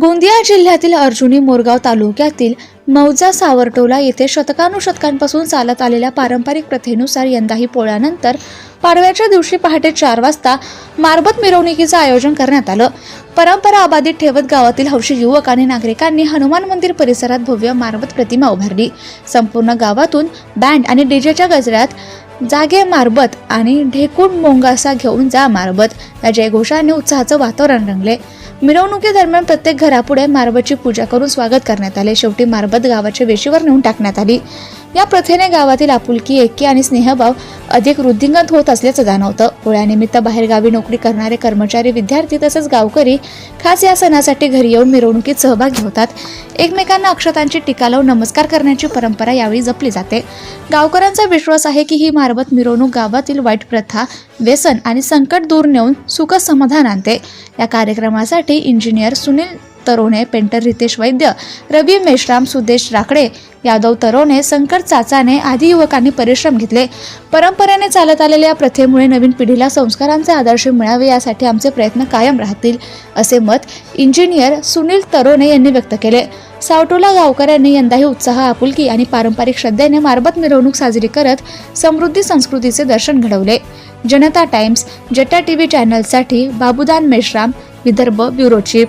गोंदिया जिल्ह्यातील अर्जुनी मोरगाव तालुक्यातील मौजा सावरटोला येथे शतकानुशतकांपासून चालत आलेल्या पारंपरिक प्रथेनुसार यंदाही पोळ्यानंतर पाडव्याच्या दिवशी पहाटे चार वाजता मारबत मिरवणुकीचं आयोजन करण्यात आलं. परंपरा अबाधित ठेवत गावातील हौशी युवक आणि नागरिकांनी हनुमान मंदिर परिसरात भव्य मारबत प्रतिमा उभारली. संपूर्ण गावातून बँड आणि डीजेच्या गजऱ्यात जागे मारबत आणि ढेकूण मोंगासा घेऊन जा मारबत. या जयघोषाने उत्साहाचं वातावरण रंगले. मिरवणुकीदरम्यान प्रत्येक घरापुढे मारबतची पूजा करून स्वागत करण्यात आले. शेवटी मारबत गावाच्या वेशीवर नेऊन टाकण्यात आली. या प्रथेने गावातील आपुलकी एकी आणि स्नेहभाव अधिक वृद्धिंगत होत असल्याचं जाणवतं. पोळ्यानिमित्त बाहेरगावी नोकरी करणारे कर्मचारी विद्यार्थी तसेच गावकरी खास या सणासाठी घरी येऊन मिरवणुकीत सहभागी होतात. एकमेकांना अक्षतांची टीका लावून नमस्कार करण्याची परंपरा यावेळी जपली जाते. गावकऱ्यांचा विश्वास आहे की ही मारबत मिरवणूक गावातील वाईट प्रथा व्यसन आणि संकट दूर नेऊन सुख समाधान आणते. या कार्यक्रमासाठी इंजिनियर सुनील तरोणे पेंटर रितेश वैद्य रवी मेश्राम सुदेश राकडे यादव तरोणे शंकर चाचाने आदी युवकांनी परिश्रम घेतले. परंपरेने चालत आलेल्या या प्रथेमुळे नवीन पिढीला संस्कारांचे आदर्श मिळावे यासाठी आमचे प्रयत्न कायम राहतील असे मत इंजिनियर सुनील तरोणे यांनी व्यक्त केले. सावटोला गावकऱ्यांनी यंदाही उत्साह आपुलकी आणि पारंपरिक श्रद्धेने मारबत मिरवणूक साजरी करत समृद्धी संस्कृतीचे दर्शन घडवले. Janata times Jata TV चॅनलसाठी Babudan Meshram Vidarbha bureau chief.